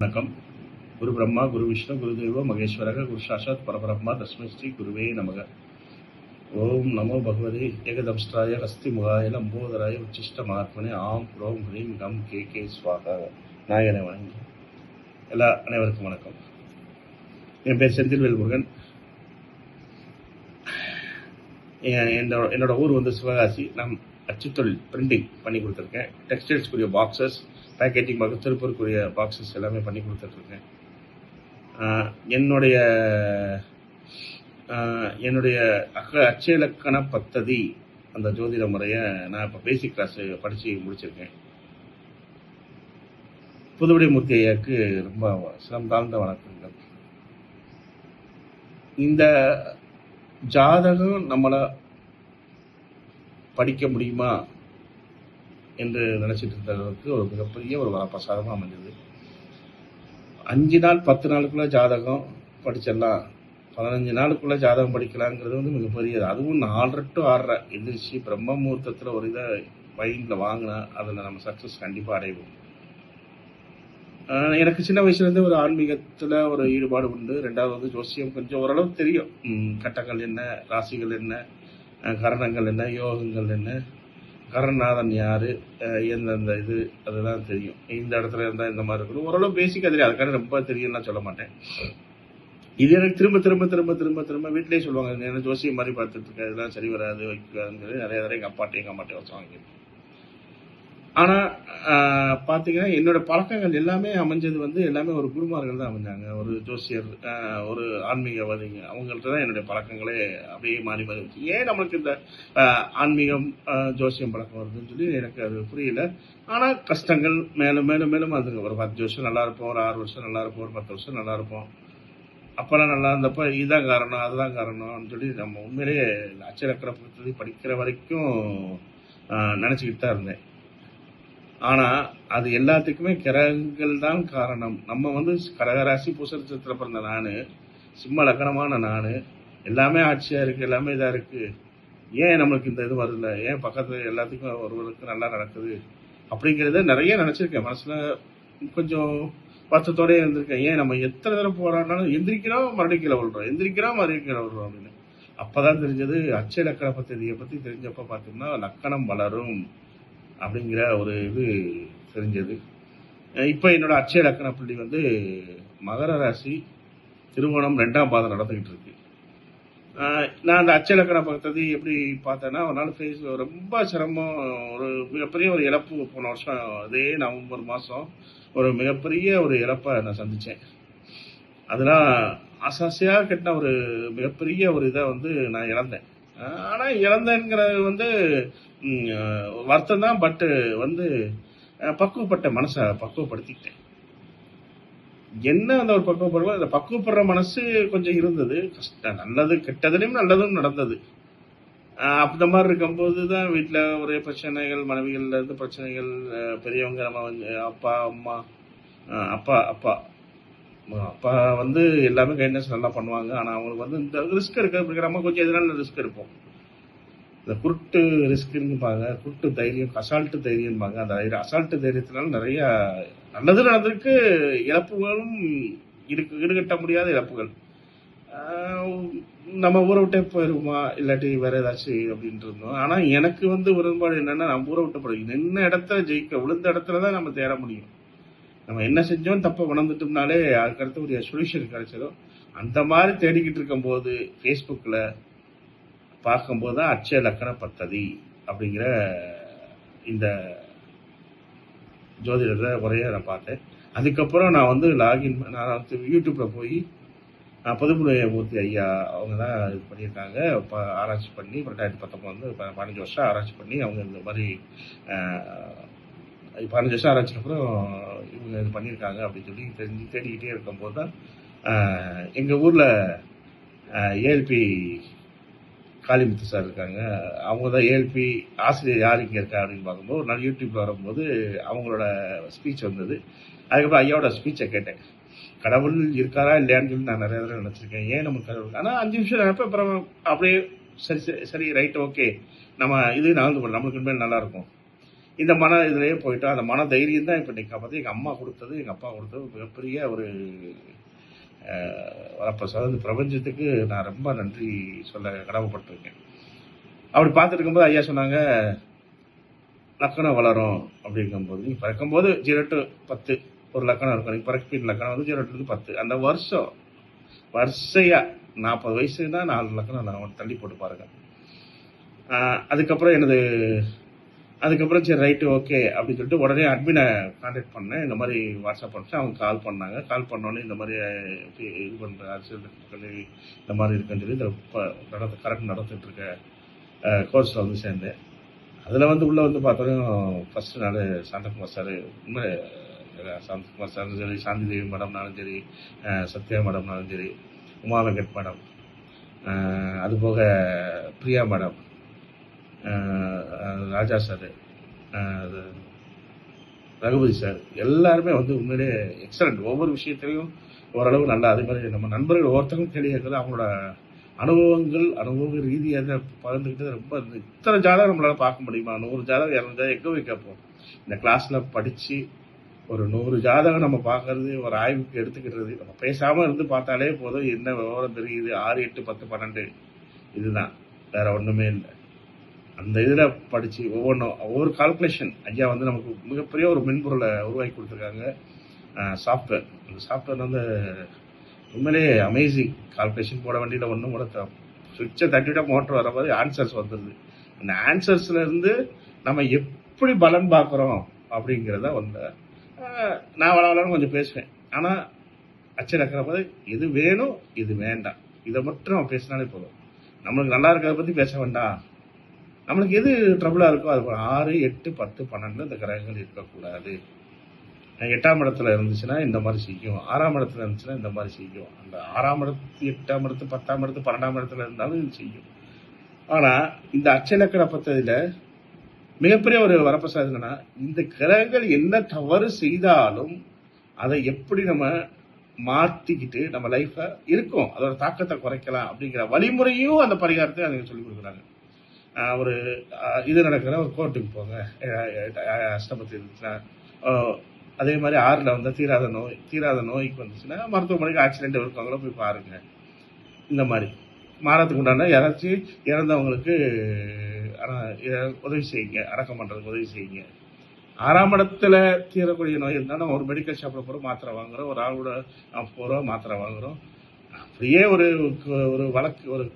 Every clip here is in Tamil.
வணக்கம். குரு பிரம்மா குரு விஷ்ணு குரு தேவோ மகேஸ்வரக குரு சாஷாத் பரபிரம்மா தஸ்மை ஸ்ரீ குருவே நமக. ஓம் நமோ பகவதே ஏகதம்ஸ்டாய ஹஸ்தி முகாய லம்போதராய உச்சிஷ்ட மகாத்மனே ஆம் ரோம் ஹ்ரீம் கம் கே கே ஸ்வாக நாயனை வணங்கி எல்லா அனைவருக்கும் வணக்கம். என் பேர் செந்தில்வேல் முருகன் என்னோட என்னோட ஊர் வந்து சிவகாசி. நான் அச்சுத்தொழில் பிரிண்டிங் பண்ணி கொடுத்துருக்கேன். டெக்ஸ்டைல்ஸ்க்குரிய பாக்ஸஸ் பேக்கேஜிங் பாக்ஸ் திருப்பூருக்குரிய பாக்ஸஸ் எல்லாமே பண்ணி கொடுத்துட்ருக்கேன் என்னுடைய என்னுடைய அக அச்சலக்கண பத்ததி அந்த ஜோதிட முறையை நான் இப்போ பேசிக் கிளாஸ் படித்து முடிச்சிருக்கேன். புதுவடி மூர்த்தி ஐயாவுக்கு ரொம்ப சிரம் தாழ்ந்த வணக்கங்கள். இந்த ஜாதகம் நம்மளை படிக்க முடியுமா என்று நினைச்சிட்டு அளவுக்கு ஒரு மிகப்பெரிய ஒரு வரப்பிரசாதமாக அமைஞ்சது. அஞ்சு நாள் பத்து நாளுக்குள்ள ஜாதகம் படிச்சிடலாம். பதினஞ்சு நாளுக்குள்ள ஜாதகம் படிக்கலாங்கிறது வந்து மிகப்பெரிய அதுவும் நாலரை டு ஆறரை எந்திரிச்சு பிரம்ம முகூர்த்தத்தில் ஒரு இதை மைண்டில் வாங்கினா அதில் நம்ம சக்ஸஸ் கண்டிப்பாக அடைவோம். எனக்கு சின்ன வயசுலேருந்து ஒரு ஆன்மீகத்தில் ஒரு ஈடுபாடு உண்டு. ரெண்டாவது வந்து ஜோசியம் கொஞ்சம் ஓரளவு தெரியும். கட்டங்கள் என்ன ராசிகள் என்ன கரணங்கள் என்ன யோகங்கள் என்ன கரணநாதன் யார் எந்தெந்த இது அதெல்லாம் தெரியும். இந்த இடத்துல இருந்தால் இந்த மாதிரி இருக்கணும். ஓரளவு பேசிக்காக தெரியும் அதுக்கான ரொம்ப தெரியும்லாம் சொல்ல மாட்டேன். இது எனக்கு திரும்ப திரும்ப திரும்ப திரும்ப திரும்ப வீட்டிலேயே சொல்லுவாங்க. என்ன ஜோசியம் மாதிரி பார்த்துட்டு இருக்க இதெல்லாம் சரி வராது வைக்காதுங்கிறது நிறைய தடவை எங்கள் அப்பாட்டையும் எங்கள் அம்மாட்டையும் வச்சு வாங்கியிருக்கேன். ஆனால் பார்த்தீங்கன்னா என்னோட பழக்கங்கள் எல்லாமே அமைஞ்சது வந்து எல்லாமே ஒரு குருமார்கள் தான் அமைஞ்சாங்க. ஒரு ஜோசியர் ஒரு ஆன்மீகவாதிங்க அவங்கள்ட்ட தான் என்னுடைய பழக்கங்களே அப்படியே மாறி மாறி வச்சு ஏன் நம்மளுக்கு இந்த ஆன்மீகம் ஜோசியம் பழக்கம் வருதுன்னு சொல்லி எனக்கு அது புரியல. ஆனால் கஷ்டங்கள் மேலும் மேலும் மேலும் அதுங்க ஒரு பத்து வருஷம் நல்லா இருப்போம் ஒரு ஆறு வருஷம் நல்லா இருப்போம் ஒரு பத்து வருஷம் நல்லா இருப்போம். அப்போல்லாம் நல்லா இருந்தப்ப இதுதான் காரணம் அதுதான் காரணம்னு சொல்லி நம்ம உண்மையிலேயே அச்சரக்கரை படிக்கிற வரைக்கும் நினச்சிக்கிட்டு தான் இருந்தேன். ஆனால் அது எல்லாத்துக்குமே கிரகங்கள் தான் காரணம். நம்ம வந்து கடகராசி புசரத்தில் பிறந்த நான் சிம்ம லக்கணமான நான் எல்லாமே ஆட்சியாக இருக்குது எல்லாமே இதாக இருக்குது ஏன் நம்மளுக்கு இந்த இது வரல ஏன் பக்கத்தில் எல்லாத்துக்கும் ஒருவருக்கு நல்லா நடக்குது? அப்படிங்கிறத நிறைய நினச்சிருக்கேன். மனசில் கொஞ்சம் வருத்தத்தோடயே இருந்திருக்கேன். ஏன் நம்ம எத்தனை தடவை போராடினாலும் எந்திரிக்கிறோம் மறுபடியும் கீழே விழுறோம். எந்திரிக்கிறோம் மறுபடியும் கீழே விழுறோம் அப்படின்னு. அப்பதான் தெரிஞ்சது அச்சை லக்கண பத்திரிகையை பற்றி தெரிஞ்சப்போ பார்த்தோம்னா லக்கணம் வளரும். அப்படிங்கிற ஒரு இது தெரிஞ்சது. இப்போ என்னோட அச்சய லக்கண புள்ளி வந்து மகர ராசி திருவோணம் ரெண்டாம் பாதம் நடந்துக்கிட்டு இருக்கு. நான் அந்த அச்சய லக்கண எப்படி பார்த்தேன்னா ஒரு நாள் ஃபேஸ் ரொம்ப சிரமம் ஒரு மிகப்பெரிய ஒரு இழப்பு போன வருஷம் அதே நவம்பர் மாதம் ஒரு மிகப்பெரிய ஒரு இழப்பை நான் சந்தித்தேன் அதெல்லாம் அசாசியாக கட்டின ஒரு மிகப்பெரிய ஒரு இதை வந்து நான் இழந்தேன். ஆனால் இழந்தேங்கிறது வந்து வருத்தம் தான் பட்டு வந்து பக்குவப்பட்ட மனசை பக்குவப்படுத்திக்கிட்டேன். என்ன அந்த ஒரு பக்குவப்படுறோம் அந்த பக்குவப்படுற மனசு கொஞ்சம் இருந்தது. கஷ்டம் நல்லது கெட்டதுலையும் நல்லதும் நடந்தது. அந்த மாதிரி இருக்கும்போது தான் வீட்டில் ஒரே பிரச்சனைகள் மனைவிகள்ல இருந்து பிரச்சனைகள் பெரியவங்க நம்ம வந்து அப்பா அம்மா அப்பா அப்பா. அப்பா வந்து எல்லாமே கைட்னஸ் நல்லா பண்ணுவாங்க. ஆனால் அவங்களுக்கு வந்து இந்த ரிஸ்க் எடுக்க நம்ம கொஞ்சம் எதனால ரிஸ்க் எடுப்போம் இந்த குருட்டு ரிஸ்க்குன்னுபாங்க குருட்டு தைரியம் அசால்ட்டு தைரியம்பாங்க. அந்த அசால்ட்டு தைரியத்தினால நிறைய நல்லது நடந்திருக்கு இழப்புகளும் இருக்கு ஈடுகட்ட முடியாத இழப்புகள். நம்ம ஊரை விட்டே போயிருமா இல்லாட்டி வேற ஏதாச்சும் அப்படின்ட்டு இருந்தோம். ஆனால் எனக்கு வந்து உடன்பாடு என்னன்னா நம்ம ஊரை விட்டு போய் நின்ன இடத்துல ஜெயிக்க விழுந்த இடத்துல தான் நம்ம தேட முடியும். நம்ம என்ன செஞ்சோம்? தப்பை உணர்ந்துட்டோம்னாலே அதுக்கடுத்து ஒரு சொல்யூஷன் கிடைச்சதோ அந்த மாதிரி தேடிக்கிட்டு இருக்கும்போது ஃபேஸ்புக்கில் பார்க்கும்போது தான் அச்சய லக்கண பத்ததி அப்படிங்கிற இந்த ஜோதிடத்தை உரையை நான் பார்த்தேன். அதுக்கப்புறம் நான் வந்து லாகின் நான் வந்து யூடியூப்பில் போய் நான் ஐயா அவங்க தான் இது பண்ணியிருக்காங்க. இப்போ ஆராய்ச்சி பண்ணி ரெண்டாயிரத்தி பத்தொம்போது வந்து பதினஞ்சு வருஷம் ஆராய்ச்சி பண்ணி அவங்க இந்த மாதிரி பதினஞ்சு வருஷம் ஆராய்ச்சிக்கு அப்புறம் இவங்க இது பண்ணியிருக்காங்க அப்படின்னு சொல்லி தெரிஞ்சு தேடிக்கிட்டே இருக்கும்போது தான் எங்கள் ஊரில் ஏஎல்பி காளிமுத்து சார் இருக்காங்க. அவங்க தான் ஏழ்பி ஆசிரியர் யார் இங்கே இருக்கா அப்படின்னு பார்க்கும்போது ஒரு நாள் யூடியூப்ல வரும்போது அவங்களோட ஸ்பீச் வந்தது. அதுக்கப்புறம் ஐயாவோட ஸ்பீச்சை கேட்டேன். கடவுள் இருக்காரா இல்லையான்னு சொல்லி நான் நிறைய தடவை நினச்சிருக்கேன். ஏன் நமக்கு கடவுள் ஆனால் அஞ்சு நிமிஷம் நினைப்பேன் அப்புறம் அப்படியே சரி சரி சரி ரைட் ஓகே நம்ம இது நகர்ந்து போகலாம் நம்மளுக்கு மேல் நல்லாயிருக்கும் இந்த மன இதுலேயே போயிட்டோம். அந்த மன தைரியம் தான் இப்போ இன்னைக்கு பார்த்து எங்கள் அம்மா கொடுத்தது எங்கள் அப்பா கொடுத்தது மிகப்பெரிய ஒரு வரப்பிரசாதம் இந்த பிரபஞ்சத்துக்கு நான் ரொம்ப நன்றி சொல்ல கடமைப்பட்டிருக்கேன். அப்படி பார்த்துட்டு இருக்கும்போது ஐயா சொன்னாங்க லக்கணம் வளரும் அப்படிங்கும்போது நீ பிறக்கும்போது ஜீரோ டு பத்து ஒரு லக்கணம் இருக்கும். நீ பிறப்பின் லக்கணம் வந்து ஜீரோ டு பத்து. அந்த வருஷம் வரிசையாக நாற்பது வயசுனா நாலு லக்கணம் நான் தள்ளி போட்டு பாருங்க. அதுக்கப்புறம் எனது அதுக்கப்புறம் சரி ரைட்டு ஓகே அப்படின்னு சொல்லிட்டு உடனே அட்மினை காண்டாக்ட் பண்ணேன். இந்த மாதிரி வாட்ஸ்அப் பண்ணிட்டு அவங்க கால் பண்ணாங்க. கால் பண்ணோன்னே இந்த மாதிரி இது பண்ணுற அரசியல் கல்வி இந்த மாதிரி இருக்குன்னு சொல்லி இந்த நடத்த கரெக்ட் நடத்திட்டு இருக்க கோர்ஸில் வந்து சேர்ந்தேன். அதில் வந்து உள்ளே வந்து பார்த்தோன்னா ஃபஸ்ட்டு நாள் சாந்தகுமார் சார் உண்மை சாந்தகுமார் சாரும் சரி சாந்தி தேவி மேடம்னாலும் சரி சத்யா மேடம்னாலும் சரி உமா வெங்கட் மேடம் அதுபோக Priya madam Raja sir Raghupathi sir எல்லாருமே வந்து உண்மையிலே எக்ஸலண்ட் ஒவ்வொரு விஷயத்திலையும் ஓரளவு நல்லா. அதே மாதிரி நம்ம நண்பர்கள் ஒவ்வொருத்தரும் கேள்வி அவங்களோட அனுபவங்கள் அனுபவ ரீதியாக பகிர்ந்துக்கிட்டது ரொம்ப இத்தனை ஜாதகம் நம்மளால் பார்க்க முடியுமா? நூறு ஜாதகம் இரநூறு ஜாதகம் எங்கே போய் கேட்போம்? இந்த கிளாஸில் படித்து ஒரு நூறு ஜாதகம் நம்ம பார்க்கறது ஒரு ஆய்வுக்கு எடுத்துக்கிறது நம்ம பேசாமல் இருந்து பார்த்தாலே போதும். என்ன விவரம் தெரியுது? ஆறு எட்டு பத்து பன்னெண்டு. இதுதான். வேற ஒன்றுமே இல்லை. அந்த இதில் படித்து ஒவ்வொன்றும் ஒவ்வொரு கால்குலேஷன் ஐயா வந்து நமக்கு மிகப்பெரிய ஒரு மென்பொருளை உருவாக்கி கொடுத்துருக்காங்க. சாஃப்ட்வேர் அந்த சாஃப்ட்வேர் வந்து உண்மையிலேயே அமேசிங் கால்குலேஷன் போட வேண்டியதில் ஒன்றும் கூட சுவிட்சை தட்டிவிட்டா மோட்டர் வர மாதிரி ஆன்சர்ஸ் வந்துடுது அந்த ஆன்சர்ஸ்லேருந்து நம்ம எப்படி பலன் பார்க்குறோம் அப்படிங்கிறத வந்து நான் வள வளவலன்னு கொஞ்சம் பேசுவேன். ஆனால் அச்சல் போது இது வேணும் இது வேண்டாம். இதை மட்டும் நம்ம பேசினாலே போதும். நம்மளுக்கு நல்லா இருக்கிறத பற்றி பேச வேண்டாம். நம்மளுக்கு எது ட்ரபுளாக இருக்கோ அது ஆறு எட்டு பத்து பன்னெண்டு இந்த கிரகங்கள் இருக்கக்கூடாது. எட்டாம் இடத்துல இருந்துச்சுன்னா இந்த மாதிரி செய்யும். ஆறாம் இடத்துல இருந்துச்சுன்னா இந்த மாதிரி செய்யும். அந்த ஆறாம் இடத்து எட்டாம் இடத்து பத்தாம் இடத்து பன்னெண்டாம் இடத்துல இருந்தாலும் இது செய்யும். ஆனால் இந்த அச்சலக்கண பத்ததில மிகப்பெரிய ஒரு வரப்பிரசாதம் என்னன்னா இந்த கிரகங்கள் என்ன தவறு செய்தாலும் அதை எப்படி நம்ம மாற்றிக்கிட்டு நம்ம லைஃப்பை இருக்கும். அதோட தாக்கத்தை குறைக்கலாம் அப்படிங்கிற வழிமுறையும் அந்த பரிகாரத்தை அதை சொல்லி கொடுக்குறாங்க. ஒரு இது நடக்கிற ஒரு கோர்ட்டுக்கு போங்க. அஹ் அஷ்டபத்தி இருந்துச்சுன்னா அதே மாதிரி ஆறில் வந்தால் தீராத நோய் தீராத நோய்க்கு வந்துச்சுன்னா மருத்துவமனைக்கு ஆக்சிடென்ட் இருக்காங்களோ போய் பாருங்க. இந்த மாதிரி. மாறத்துக்கு உண்டான யாராச்சும் இறந்தவங்களுக்கு உதவி செய்யுங்க. அடக்கம் பண்ணுறதுக்கு உதவி செய்யுங்க. ஆறாம் இடத்துல தீரக்கூடிய நோய் இருந்தால் நம்ம ஒரு மெடிக்கல் ஷாப்பில் போகிறோம் மாத்திரை வாங்குறோம். ஒரு ஆளோட போகிறோம் மாத்திரை வாங்குறோம். அப்படியே ஒரு ஒரு வழக்கு ஒரு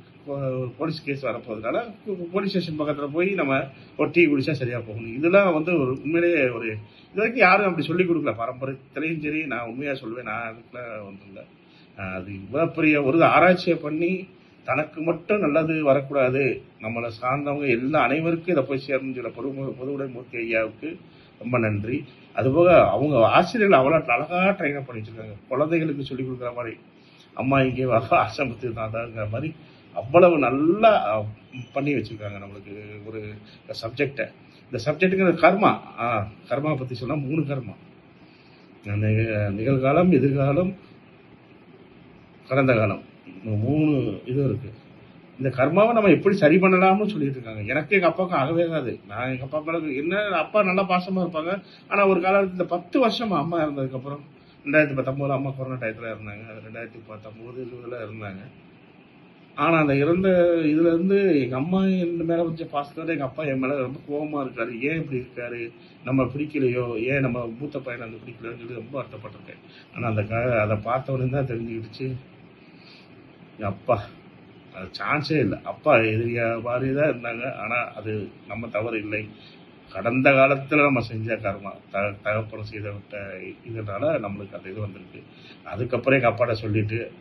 போலீஸ் கேஸ் வரப்போகிறதுனால போலீஸ் ஸ்டேஷன் பக்கத்தில் போய் நம்ம ஒரு டீ குடிச்சா சரியாக போகணும் இதெல்லாம் வந்து ஒரு உண்மையிலேயே ஒரு இது வரைக்கும் யாரும் அப்படி சொல்லிக் கொடுக்கல. பரம்பரைத்திலையும் சரி நான் உண்மையாக சொல்லுவேன் நான் அதுக்குலாம் ஒன்றும் இல்லை அது இவ்வளோ பெரிய ஒரு ஆராய்ச்சியை பண்ணி தனக்கு மட்டும் நல்லது வரக்கூடாது. நம்மளை சார்ந்தவங்க எல்லா அனைவருக்கும் இதை போய் சேரணும்னு சொல்ல பொது பொதுவுடை மூர்த்தி ஐயாவுக்கு ரொம்ப நன்றி. அதுபோக அவங்க ஆசிரியர்கள் அவ்வளோ அழகா ட்ரைனப் பண்ணி குழந்தைகளுக்கு சொல்லிக் கொடுக்குற மாதிரி. அம்மா இங்கே வா ஆசிரமத்துக்கு தான் தாங்கிற மாதிரி அவ்வளவு நல்லா பண்ணி வச்சுருக்காங்க நம்மளுக்கு ஒரு சப்ஜெக்டை இந்த சப்ஜெக்ட்டுங்கிற கர்மா. ஆ கர்மா பற்றி சொன்னால் மூணு கர்மா. நிக- நிகழ்காலம் எதிர்காலம் கடந்த காலம். மூணு இது இருக்குது இந்த கர்மாவை நம்ம எப்படி சரி பண்ணலாம்னு சொல்லிட்டு இருக்காங்க. எனக்கு எங்கள் அப்பாவுக்கும் ஆகவே ஆகாது. நான் எங்கள் அப்பா மேலே என்ன அப்பா நல்லா பாசமாக இருப்பாங்க. ஆனால் ஒரு காலத்தில் இந்த பத்து வருஷம் அம்மா இருந்ததுக்கப்புறம் ரெண்டாயிரத்தி பத்தொம்போது அம்மா கொரோனா டயத்தில் இருந்தாங்க ரெண்டாயிரத்தி பத்தொம்போது இருபதில் இருந்தாங்க ஆனால் அந்த இறந்த இதுலேருந்து எங்கள் அம்மா என் மேலே கொஞ்சம் பாசத்தோட எங்கள் அப்பா என் மேலே ரொம்ப கோபமாக இருக்காரு. ஏன் இப்படி இருக்காரு? நம்ம பிடிக்கலையோ? ஏன் நம்ம மூத்த பையனை வந்து பிடிக்கலையோன்னு சொல்லி ரொம்ப வருத்தப்பட்டிருக்கேன். ஆனால் அந்த க- அதை பார்த்தவொடனே தான் தெரிஞ்சுக்கிடுச்சு. என் அப்பா அது சான்ஸே இல்லை. அப்பா எதிரியா மாதிரி தான் இருந்தாங்க. ஆனால் அது நம்ம தவறு இல்லை. கடந்த காலத்தில் நம்ம செஞ்ச கர்மா த தகப்பனம் செய்த விட்ட இதனால் நம்மளுக்கு அந்த இது வந்திருக்கு. அதுக்கப்புறம் எங்கள் அப்பாட்ட சொல்லிட்டு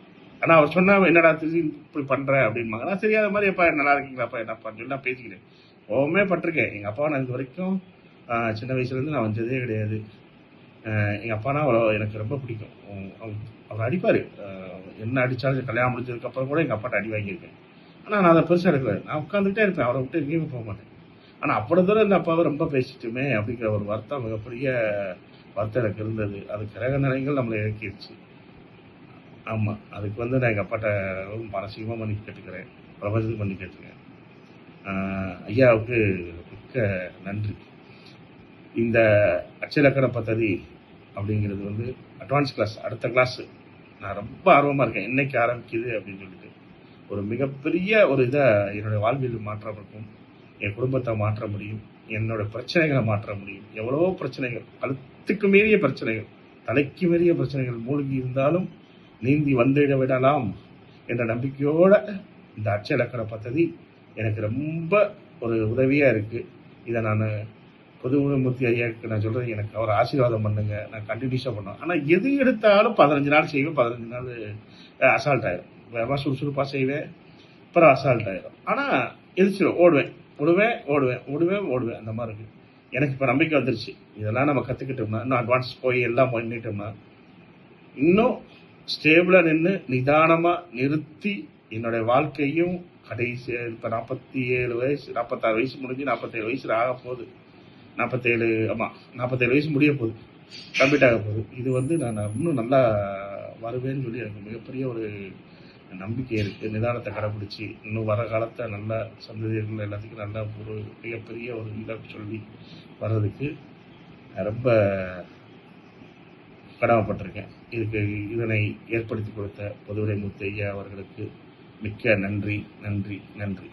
ஆனா அவர் சொன்னா என்னடா திருச்சி இப்படி பண்ற? அப்படின்பாங்க நான் சரி அது மாதிரி அப்பா நல்லா இருக்கீங்களாப்பா என்னப்பான்னு சொல்லி நான் பேசிக்கிறேன். கோவமே பட்டிருக்கேன். எங்க அப்பா நான் இது வரைக்கும் சின்ன வயசுல இருந்து நான் வந்ததே கிடையாது. எங்கள் எங்க அப்பானா அவ்வளோ எனக்கு ரொம்ப பிடிக்கும். அவர் அடிப்பார். அடிப்பாரு என்ன அடிச்சாலும் கல்யாணம் முடிஞ்சதுக்கு அப்புறம் கூட எங்க அப்பாட்ட அடி வாங்கியிருக்கேன். ஆனா நான் அதை பெருசாக எடுக்கல நான் உட்காந்துட்டே இருப்பேன். அவரை விட்டு எங்கேயுமே போக மாட்டேன். ஆனா அவ்வளவு தூரம் இந்த அப்பாவை ரொம்ப பேசிட்டுமே அப்படிங்கிற ஒரு வருத்தம் மிகப்பெரிய வருத்தம் எனக்கு இருந்தது. அது கிரக நிலைகள் நம்மளை இறக்கிடுச்சு ஆமாம் அதுக்கு வந்து நான் எங்கள் அப்பாட்ட ரொம்ப மனசிகமா பண்ணி கேட்டுக்கிறேன். பிரபஞ்சத்துக்கு பண்ணி கேட்டுக்கிறேன். ஐயாவுக்கு மிக்க நன்றி. இந்த அச்சலக்கண பத்ததி அப்படிங்கிறது வந்து அட்வான்ஸ் கிளாஸ் அடுத்த கிளாஸு நான் ரொம்ப ஆர்வமாக இருக்கேன். என்னைக்கு ஆரம்பிக்குது அப்படின்னு சொல்லிட்டு. ஒரு மிகப்பெரிய ஒரு இதை என்னுடைய வாழ்வியல் மாற்றம் இருக்கும் என் குடும்பத்தை மாற்ற முடியும். என்னோட பிரச்சனைகளை மாற்ற முடியும். எவ்வளோ பிரச்சனைகள் கழுத்துக்கு மீறிய பிரச்சனைகள் தலைக்கு மீறிய பிரச்சனைகள் மூழ்கி இருந்தாலும் நீந்தி வந்துட விடலாம் என்ற நம்பிக்கையோட இந்த அச்ச இலக்கண பദ്ധதி எனக்கு ரொம்ப ஒரு உதவியாக இருக்குது இதை நான் பொதுமூர்த்தி ஐயாவுக்கு நான் சொல்கிறது எனக்கு அவர் ஆசீர்வாதம் பண்ணுங்க. நான் கண்டினியூஸாக பண்ணுவேன். ஆனால் எது எடுத்தாலும் பதினஞ்சு நாள் செய்வேன். பதினஞ்சு நாள் அசால்ட் ஆயிரும். வேகமாக சுறுசுறுப்பாக செய்வேன். அப்புறம் அசால்ட் ஆயிரும். ஆனால் எதிர்ச்சிடும் ஓடுவேன். ஓடுவேன் ஓடுவேன். ஓடுவேன் ஓடுவேன். அந்த மாதிரி இருக்குது எனக்கு இப்போ நம்பிக்கை வந்துருச்சு. இதெல்லாம் நம்ம கற்றுக்கிட்டோம்னா இன்னும் அட்வான்ஸ் போய் எல்லாம் பண்ணிட்டோம்னா இன்னும் ஸ்டேபிளாக நின்று நிதானமாக நிறுத்தி என்னுடைய வாழ்க்கையும் கடைசி இப்போ நாற்பத்தி ஏழு வயசு நாற்பத்தாறு வயசு முடிஞ்சு நாற்பத்தேழு வயசுல ஆக போகுது. நாற்பத்தேழு ஆமாம் நாற்பத்தேழு வயசு முடிய போகுது. கம்ப்ளீட் ஆக போகுது. இது வந்து நான் இன்னும் நல்லா வருவேன்னு சொல்லி எனக்கு மிகப்பெரிய ஒரு நம்பிக்கை இருக்குது நிதானத்தை கடைப்பிடிச்சி இன்னும் வர காலத்தை நல்லா சந்ததியர்கள் எல்லாத்துக்கும் நல்லா ஒரு மிகப்பெரிய ஒரு இதை சொல்லி வர்றதுக்கு ரொம்ப கடமைப்பட்டிருக்கேன். இதுக்கு இதனை ஏற்படுத்தி கொடுத்த பொதுவுரை முத்தையா அவர்களுக்கு மிக்க நன்றி நன்றி நன்றி.